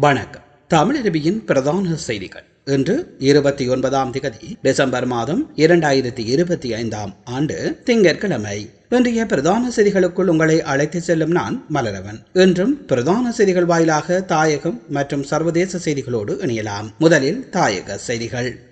வணக்கம். தமிழருவியின் பிரதான செய்திகள். இன்று இருபத்தி ஒன்பதாம் திகதி டிசம்பர் மாதம் இரண்டாயிரத்தி இருபத்தி ஐந்தாம் ஆண்டு திங்கட்கிழமை. இன்றைய பிரதான செய்திகளுக்குள் உங்களை அழைத்து செல்லும் நான் மலரவன். இன்றும் பிரதான செய்திகள் வாயிலாக தாயகம் மற்றும் சர்வதேச செய்திகளோடு இணையலாம். முதலில் தாயக செய்திகள்.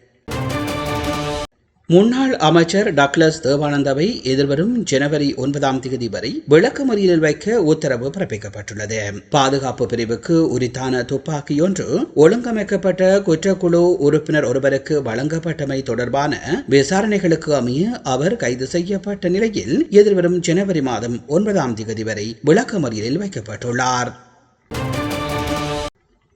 முன்னாள் அமைச்சர் டக்ளஸ் தேவானந்தாவை எதிர்வரும் ஜனவரி ஒன்பதாம் தேதி வரை விளக்கமறியலில் வைக்க உத்தரவு பிறப்பிக்கப்பட்டுள்ளது. பாதுகாப்பு பிரிவுக்கு உரித்தான துப்பாக்கியொன்று ஒழுங்கமைக்கப்பட்ட குற்றக்குழு உறுப்பினர் ஒருவருக்கு வழங்கப்பட்டமை தொடர்பான விசாரணைகளுக்கு அமைய அவர் கைது செய்யப்பட்ட நிலையில் எதிர்வரும் ஜனவரி மாதம் ஒன்பதாம் தேதி வரை விளக்கமறியலில் வைக்கப்பட்டுள்ளார்.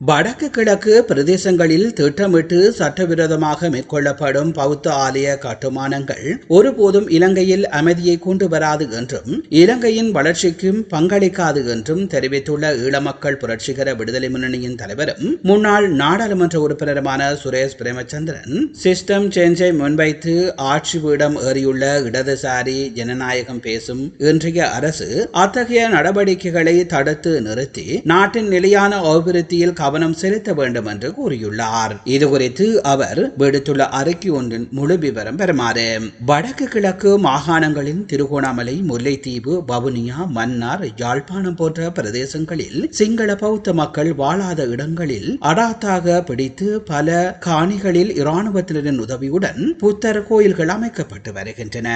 வடக்கு கிழக்கு பிரதேசங்களில் திட்டமிட்டு சட்டவிரோதமாக மேற்கொள்ளப்படும் பௌத்த ஆலய கட்டுமானங்கள் ஒருபோதும் இலங்கையில் அமைதியை கொண்டு வராது என்றும் இலங்கையின் வளர்ச்சிக்கும் பங்களிக்காது என்றும் தெரிவித்துள்ள ஈழமக்கள் புரட்சிகர விடுதலை முன்னணியின் தலைவரும் முன்னாள் நாடாளுமன்ற உறுப்பினருமான சுரேஷ் பிரேமச்சந்திரன் சிஸ்டம் சேஞ்சை முன்வைத்து ஆட்சி பீடம் ஏறியுள்ள இடதுசாரி ஜனநாயகம் பேசும் இன்றைய அரசு அத்தகைய நடவடிக்கைகளை தடுத்து நிறுத்தி நாட்டின் நிலையான அபிவிருத்தியில் கவனம் செலுத்த வேண்டும் என்று கூறியுள்ளார். இது குறித்து அவர் விடுத்துள்ள அறிக்கை ஒன்றின் முழு விவரம் பெறுமாறு வடக்கு கிழக்கு மாகாணங்களின் திருகோணமலை முல்லைத்தீவு வவுனியா மன்னார் யாழ்ப்பாணம் போன்ற பிரதேசங்களில் சிங்கள பௌத்த மக்கள் வாழாத இடங்களில் அடாத்தாக பிடித்து பல காணிகளில் இராணுவத்தினரின் உதவியுடன் புத்தர் கோயில்கள் அமைக்கப்பட்டு வருகின்றன.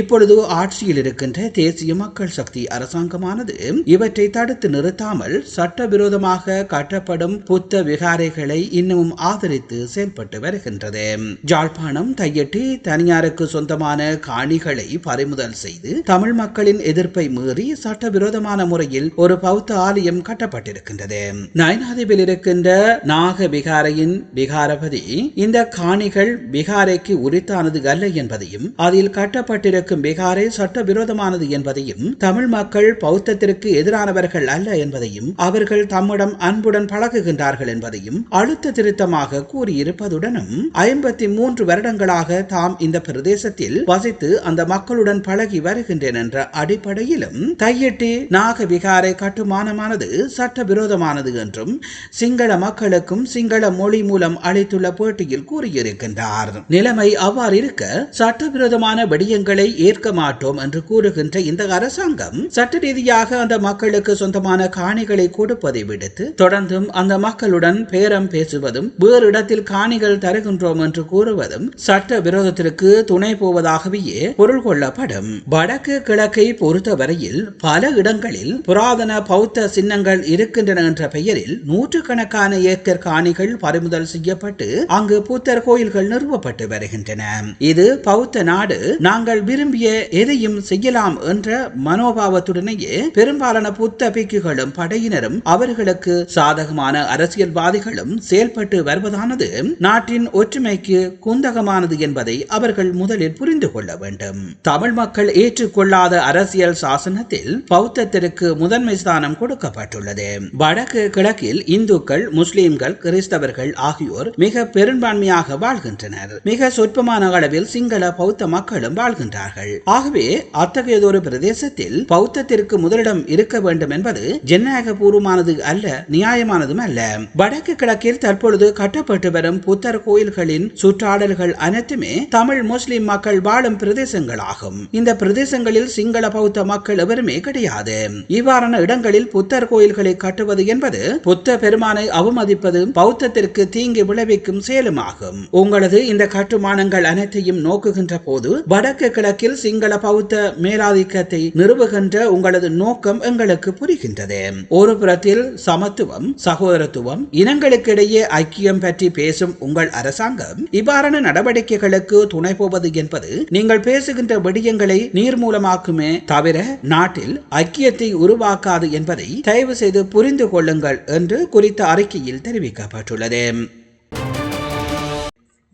இப்பொழுது ஆட்சியில் இருக்கின்ற தேசிய மக்கள் சக்தி அரசாங்கமானது இவற்றை தடுத்து நிறுத்தாமல் சட்டவிரோதமாக கட்டப்படும் புத்த விகாரைகளை இன்னமும் ஆதரித்து செயல்பட்டு வருகின்றது. ஜாழ்ப்பாணம் தையட்டி தனியாருக்கு சொந்தமான காணிகளை பறிமுதல் செய்து தமிழ் மக்களின் எதிர்ப்பை மீறி சட்டவிரோதமான முறையில் ஒரு பௌத்த ஆலயம் கட்டப்பட்டிருக்கின்றது. நயனாதிவில் இருக்கின்ற நாக விகாரையின் விகாரபதி இந்த காணிகள் விகாரைக்கு உரித்தானது அல்ல என்பதையும் அதில் கட்டப்பட்டிருக்கும் விகாரை சட்டவிரோதமானது என்பதையும் தமிழ் மக்கள் பௌத்தத்திற்கு எதிரானவர்கள் அல்ல என்பதையும் அவர்கள் தம்மிடம் அன்புடன் வருகின்றார்கள் என்பதையும் அழுத்த திருத்தமாக கூறியிருப்பதுடனும் ஐம்பத்தி மூன்று வருடங்களாக தாம் இந்த பிரதேசத்தில் வசித்து அந்த மக்களுடன் பழகி வருகின்றேன் என்ற அடிப்படையிலும் தையிட்டி நாக விகாரை கட்டுமானமானது சட்டவிரோதமானது என்றும் சிங்கள மக்களுக்கும் சிங்கள மொழி மூலம் அளித்துள்ள பேட்டியில் கூறியிருக்கின்றார். நிலைமை அவ்வாறு இருக்க சட்டவிரோதமான விடயங்களை ஏற்க மாட்டோம் என்று கூறுகின்ற இந்த அரசாங்கம் சட்ட ரீதியாக அந்த மக்களுக்கு சொந்தமான காணிகளை கொடுப்பதை விடுத்து தொடர்ந்தும் அந்த மக்களுடன் பேரம் பேசுவதும் வேறு இடத்தில் காணிகள் தருகின்றோம் என்று கூறுவதும் சட்ட விரோதத்திற்கு துணை போவதாகவே பொருள் கொள்ளப்படும். வடக்கு கிழக்கை பொறுத்தவரையில் பல இடங்களில் புராதன பௌத்த சின்னங்கள் இருக்கின்றன என்ற பெயரில் நூற்றுக்கணக்கான ஏக்கர் காணிகள் பறிமுதல் செய்யப்பட்டு அங்கு புத்தர் கோயில்கள் நிறுவப்பட்டு வருகின்றன. இது பௌத்த நாடு நாங்கள் விரும்பிய எதையும் செய்யலாம் என்ற மனோபாவத்துடனேயே பெரும்பாலான புத்த பிக்குகளும் படையினரும் அவர்களுக்கு சாதகமான அரசியல்வாதிகளும் செயல்பட்டு வருவதானது நாட்டின் ஒற்றுமைக்கு குந்தகமானது என்பதை அவர்கள் முதலில் புரிந்து கொள்ள வேண்டும். தமிழ் மக்கள் ஏற்றுக்கொள்ளாத அரசியல் சாசனத்தில் பௌத்தத்திற்கு முதன்மை ஸ்தானம் கொடுக்கப்பட்டுள்ளது. வடக்கு கிழக்கில் இந்துக்கள் முஸ்லிம்கள் கிறிஸ்தவர்கள் ஆகியோர் மிக பெரும்பான்மையாக வாழ்கின்றனர். மிக சொற்பமான அளவில் சிங்கள பௌத்த மக்களும் வாழ்கின்றார்கள். ஆகவே அத்தகையதொரு பிரதேசத்தில் பௌத்தத்திற்கு முதலிடம் இருக்க வேண்டும் என்பது ஜனநாயக பூர்வமானது அல்ல நியாயமானதும் அல்ல. வடக்கு கிழக்கில் தற்பொழுது கட்டப்பட்டு வரும் புத்தர் கோயில்களின் சுற்றாடல்கள் அனைத்துமே தமிழ் முஸ்லிம் மக்கள் வாழும் பிரதேசங்களாகும். இந்த பிரதேசங்களில் சிங்கள பௌத்த மக்கள் எவருமே கிடையாது. இவ்வாறான இடங்களில் புத்தர் கோயில்களை கட்டுவது என்பது புத்த பெருமானை அவமதிப்பது பௌத்தத்திற்கு தீங்கு விளைவிக்கும் செயலுமாகும். உங்களது இந்த கட்டுமானங்கள் அனைத்தையும் நோக்குகின்ற போது வடக்கு கிழக்கில் சிங்கள பௌத்த மேலாதிக்கத்தை நிறுவுகின்ற உங்களது நோக்கம் எங்களுக்கு புரிகின்றது. ஒரு புறத்தில் சமத்துவம் சகோதரத்துவம் இனங்களுக்கிடையே ஐக்கியம் பற்றி பேசும் உங்கள் அரசாங்கம் இவ்வாறான நடவடிக்கைகளுக்கு துணை போவது என்பது நீங்கள் பேசுகின்ற விடயங்களை நீர்மூலமாக்குமே தவிர நாட்டில் ஐக்கியத்தை உருவாக்காது என்பதை தயவு செய்து புரிந்து கொள்ளுங்கள் என்று குறித்த அறிக்கையில் தெரிவிக்கப்பட்டுள்ளது.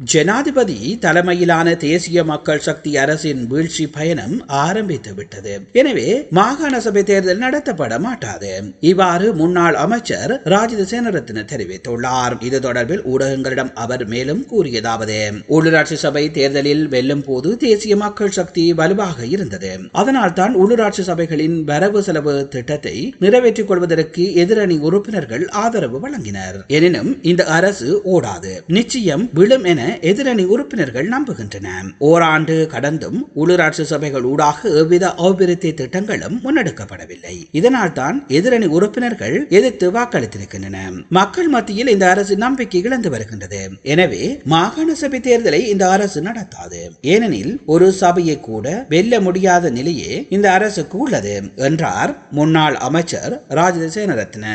ஜனாதிபதி தலைமையிலான தேசிய மக்கள் சக்தி அரசின் வீழ்ச்சி பயணம் ஆரம்பித்து விட்டது எனவே மாகாண சபை தேர்தல் நடத்தப்பட மாட்டாது. இவ்வாறு முன்னாள் அமைச்சர் ராஜித சேனரத்ன தெரிவித்துள்ளார். இது தொடர்பில் ஊடகங்களிடம் அவர் மேலும் கூறியதாவது உள்ளூராட்சி சபை தேர்தலில் வெல்லும் போது தேசிய மக்கள் சக்தி வலுவாக இருந்தது. அதனால் தான் உள்ளூராட்சி சபைகளின் வரவு செலவு திட்டத்தை நிறைவேற்றிக் கொள்வதற்கு எதிரணி உறுப்பினர்கள் ஆதரவு வழங்கினர். எனினும் இந்த அரசு ஓடாது. நிச்சயம் விழும் என எதிரணி உறுப்பினர்கள் நம்புகின்றன. ஓராண்டு கடந்தும் உள்ளூராட்சி சபைகள் ஊடாக எவ்வித அபிவிருத்தி திட்டங்களும் முன்னெடுக்கப்படவில்லை. இதனால் தான் எதிரணி உறுப்பினர்கள் எதிர்த்து வாக்களித்திருக்கின்றன. மக்கள் மத்தியில் இந்த அரசு நம்பிக்கை இழந்து வருகின்றது. எனவே மாகாண சபை தேர்தலை இந்த அரசு நடத்தாது. ஏனெனில் ஒரு சபையை கூட வெல்ல முடியாத நிலையே இந்த அரசுக்கு உள்ளது என்றார் முன்னாள் அமைச்சர் ராஜித சேனரத்ன.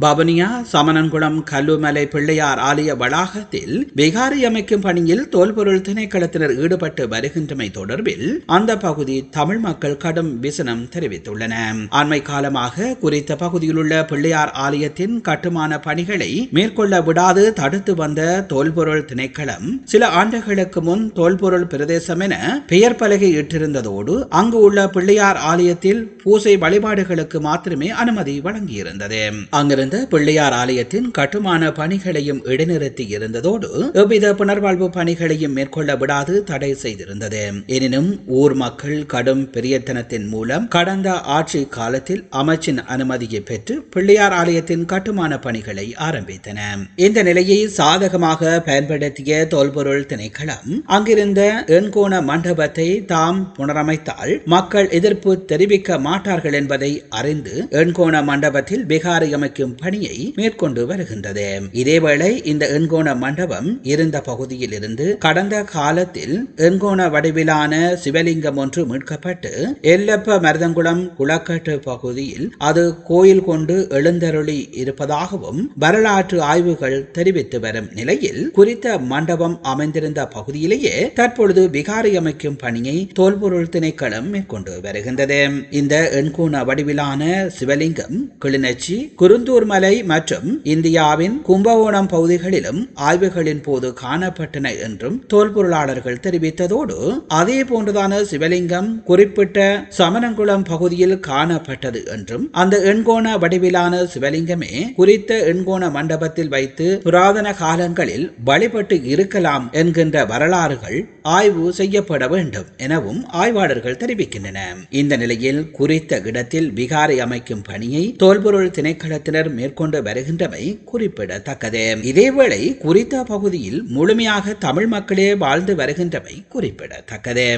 பவனியா சமணன்குளம் கல்லுமலை பிள்ளையார் ஆலய வளாகத்தில் விகாரி அமைக்கும் பணியில் தோல்பொருள் திணைக்களத்தினர் ஈடுபட்டு வருகின்றமை தொடர்பில் அந்த பகுதி தமிழ் மக்கள் கடும் விசனம் தெரிவித்துள்ளன. அண்மை காலமாக குறித்த பகுதியில் உள்ள பிள்ளையார் ஆலயத்தின் கட்டுமான பணிகளை மேற்கொள்ள விடாது தடுத்து வந்த தோல்பொருள் திணைக்களம் சில ஆண்டுகளுக்கு முன் தோல்பொருள் பிரதேசம் என பெயர் பலகை இட்டிருந்ததோடு அங்கு உள்ள பிள்ளையார் ஆலயத்தில் பூசை வழிபாடுகளுக்கு மாத்திரமே அனுமதி வழங்கியிருந்தது. அங்கிருந்து இருந்த பிள்ளையார் ஆலயத்தின் கட்டுமான பணிகளையும் இடைநிறுத்தி இருந்ததோடு எவ்வித புனர்வாழ்வு பணிகளையும் மேற்கொள்ள விடாது தடை செய்திருந்தது. எனினும் ஊர் மக்கள் கடும் பிரியத்தனத்தின் மூலம் கடந்த ஆட்சி காலத்தில் அமைச்சின் அனுமதியை பெற்று பிள்ளையார் ஆலயத்தின் கட்டுமான பணிகளை ஆரம்பித்தன. இந்த நிலையை சாதகமாக பயன்படுத்திய தொல்பொருள் திணைக்களம் அங்கிருந்த எண்கோண மண்டபத்தை தாம் புனரமைத்தால் மக்கள் எதிர்ப்பு தெரிவிக்க மாட்டார்கள் என்பதை அறிந்து எண்கோண மண்டபத்தில் பிகாரி அமைக்கும் பணியை மேற்கொண்டு வருகின்றது. இதேவேளை இந்த எண்கோண மண்டபம் இருந்த பகுதியில் இருந்து கடந்த காலத்தில் எண்கோண வடிவிலான சிவலிங்கம் ஒன்று மீட்கப்பட்டு எல்லப்ப மருதங்குளம் குளக்கட்டு பகுதியில் அது கோயில் கொண்டு எழுந்தருளி இருப்பதாகவும் வரலாற்று ஆய்வுகள் தெரிவித்து வரும் நிலையில் குறித்த மண்டபம் அமைந்திருந்த பகுதியிலேயே தற்பொழுது விகாரி அமைக்கும் பணியை தோல்பொருள் திணைக்களம் மேற்கொண்டு வருகின்றது. இந்த எண்கோண வடிவிலான சிவலிங்கம் கிளிநொச்சி குருந்தூர் மலை மற்றும் இந்தியாவின் கும்பகோணம் பகுதிகளிலும் ஆய்வுகளின் போது காணப்பட்டன என்றும் தோல்பொருளாளர்கள் தெரிவித்ததோடு அதே போன்றுதான சிவலிங்கம் குறிப்பிட்ட சமணங்குளம் பகுதியில் காணப்பட்டது என்றும் அந்த எண்கோண வடிவிலான சிவலிங்கமே குறித்த எண்கோண மண்டபத்தில் வைத்து புராதன காலங்களில் வழிபட்டு இருக்கலாம் என்கின்ற வரலாறுகள் ஆய்வு செய்யப்பட வேண்டும் எனவும் ஆய்வாளர்கள் தெரிவிக்கின்றனர் இந்த நிலையில் குறித்த இடத்தில் விகாரை அமைக்கும் பணியை தோல்பொருள் திணைக்களத்தினர் மேற்கொண்டு வருகின்றமை குறிப்பிடத்தக்கது. இதேவேளை குறித்த பகுதியில் முழுமையாக தமிழ் மக்களே வாழ்ந்து வருகின்றமை குறிப்பிடத்தக்கது.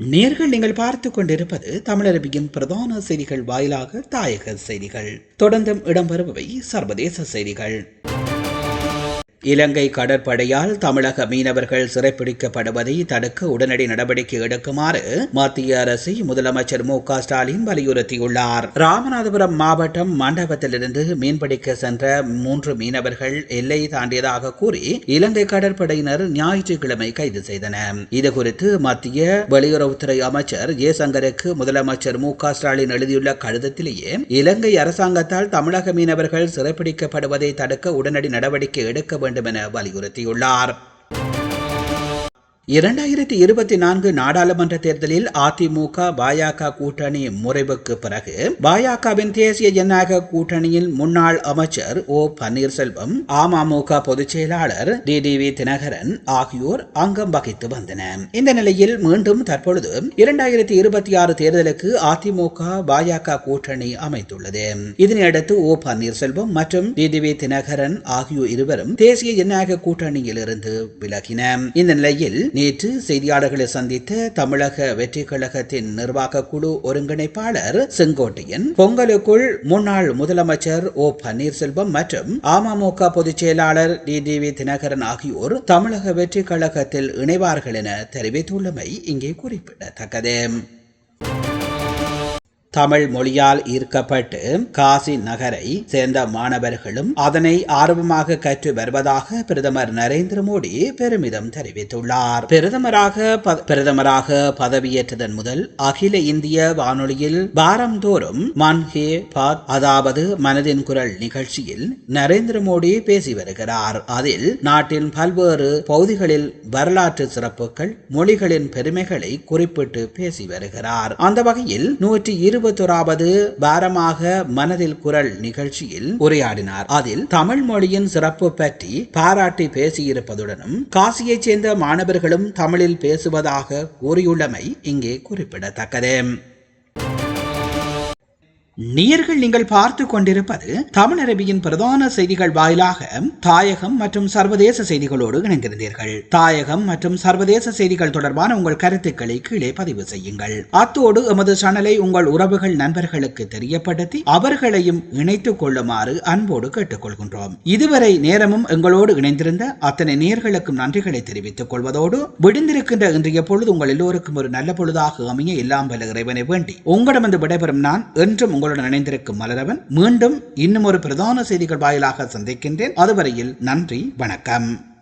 நேர்கள் நீங்கள் பார்த்து கொண்டிருப்பது தமிழரபியின் பிரதான செய்திகள் வாயிலாக தாயக செய்திகள். தொடர்ந்தும் இடம்பெறுபவை சர்வதேச செய்திகள். இலங்கை கடற்படையால் தமிழக மீனவர்கள் சிறைப்பிடிக்கப்படுவதை தடுக்க உடனடி நடவடிக்கை எடுக்குமாறு மத்திய அரசை முதலமைச்சர் மு க ஸ்டாலின் வலியுறுத்தியுள்ளார். ராமநாதபுரம் மாவட்டம் மண்டபத்திலிருந்து மீன்பிடிக்க சென்ற மூன்று மீனவர்கள் எல்லை தாண்டியதாக கூறி இலங்கை கடற்படையினர் ஞாயிற்றுக்கிழமை கைது செய்தனர். இதுகுறித்து மத்திய வெளியுறவுத்துறை அமைச்சர் ஜெய்சங்கருக்கு முதலமைச்சர் மு க ஸ்டாலின் எழுதியுள்ள கடிதத்திலேயே இலங்கை அரசாங்கத்தால் தமிழக மீனவர்கள் சிறைப்பிடிக்கப்படுவதை தடுக்க உடனடி நடவடிக்கை எடுக்க வேண்டும் வேண்டும் என வலியுறுத்தியுள்ளார். இரண்டாயிரத்தி இருபத்தி நான்கு நாடாளுமன்ற தேர்தலில் அதிமுக பாஜக கூட்டணி முறைவுக்கு பிறகு பாஜகவின் தேசிய ஜனநாயக கூட்டணியில் முன்னாள் அமைச்சர் ஓ பன்னீர்செல்வம் அமமுக பொதுச் செயலாளர் டி டி வி தினகரன் ஆகியோர் அங்கம் வகித்து வந்தனர். இந்த நிலையில் மீண்டும் தற்பொழுது இரண்டாயிரத்தி இருபத்தி ஆறு தேர்தலுக்கு அதிமுக பாஜக கூட்டணி அமைத்துள்ளது. இதனையடுத்து ஓ பன்னீர்செல்வம் மற்றும் டி டி வி தினகரன் ஆகியோர் இருவரும் தேசிய ஜனநாயக கூட்டணியில் இருந்து விலகின இந்த நிலையில் நேற்று செய்தியாளர்களை சந்தித்த தமிழக வெற்றி கழகத்தின் நிர்வாக குழு ஒருங்கிணைப்பாளர் செங்கோட்டையன் பொங்கலுக்குள் முன்னாள் முதலமைச்சர் ஓ பன்னீர்செல்வம் மற்றும் அமமுக பொதுச் செயலாளர் டி. டி. வி. தினகரன் ஆகியோர் தமிழக வெற்றி கழகத்தில் இணைவார்கள் என தெரிவித்துள்ளமை இங்கே குறிப்பிடத்தக்கது. தமிழ் மொழியால் ஈர்க்கப்பட்டு காசி நகரை சேர்ந்த மாணவர்களும் அதனை ஆர்வமாக கற்று வருவதாக பிரதமர் நரேந்திர மோடி பெருமிதம் தெரிவித்துள்ளார். பிரதமராக பிரதமராக பதவியேற்றதன் முதல் அகில இந்திய வானொலியில் வாரந்தோறும் மன் ஹே பாத் அதாவது மனதின் குரல் நிகழ்ச்சியில் நரேந்திர மோடி பேசி வருகிறார். அதில் நாட்டின் பல்வேறு பகுதிகளில் வரலாற்று சிறப்புகள் மொழிகளின் பெருமைகளை குறிப்பிட்டு பேசி வருகிறார். அந்த வகையில் நூற்றி இருபது எழுபத்தொராவது வாரமாக மனதில் குரல் நிகழ்ச்சியில் உரையாடினார். அதில் தமிழ் மொழியின் சிறப்பு பற்றி பாராட்டி பேசியிருப்பதுடனும் காசியைச் சேர்ந்த மாணவர்களும் தமிழில் பேசுவதாக கூறியுள்ளமை இங்கே குறிப்பிடத்தக்கது. நேயர்கள் நீங்கள் பார்த்து கொண்டிருப்பது தமிழரபியின் பிரதான செய்திகள் வாயிலாக தாயகம் மற்றும் சர்வதேச செய்திகளோடு இணைந்திருந்தீர்கள். தாயகம் மற்றும் சர்வதேச செய்திகள் தொடர்பான உங்கள் கருத்துக்களை கீழே பதிவு செய்யுங்கள். அத்தோடு எமது சேனலை உங்கள் உறவுகள் நண்பர்களுக்கு தெரியப்படுத்தி அவர்களையும் இணைத்துக் கொள்ளுமாறு அன்போடு கேட்டுக்கொள்கின்றோம். இதுவரை நேரமும் எங்களோடு இணைந்திருந்த அத்தனை நேர்களுக்கும் நன்றிகளை தெரிவித்துக் கொள்வதோடு விடுந்திருக்கின்ற இன்றைய பொழுது உங்கள் எல்லோருக்கும் ஒரு நல்ல பொழுதாக அமைய எல்லாம் இறைவனை வேண்டி உங்களிடமிருந்து விடைபெறும் நான் என்றும் உங்கள் உங்களுடன் இணைந்திருக்கும் மலரவன். மீண்டும் இன்னும் ஒரு பிரதான செய்திகள் வாயிலாக சந்திக்கின்றேன். அதுவரையில் நன்றி வணக்கம்.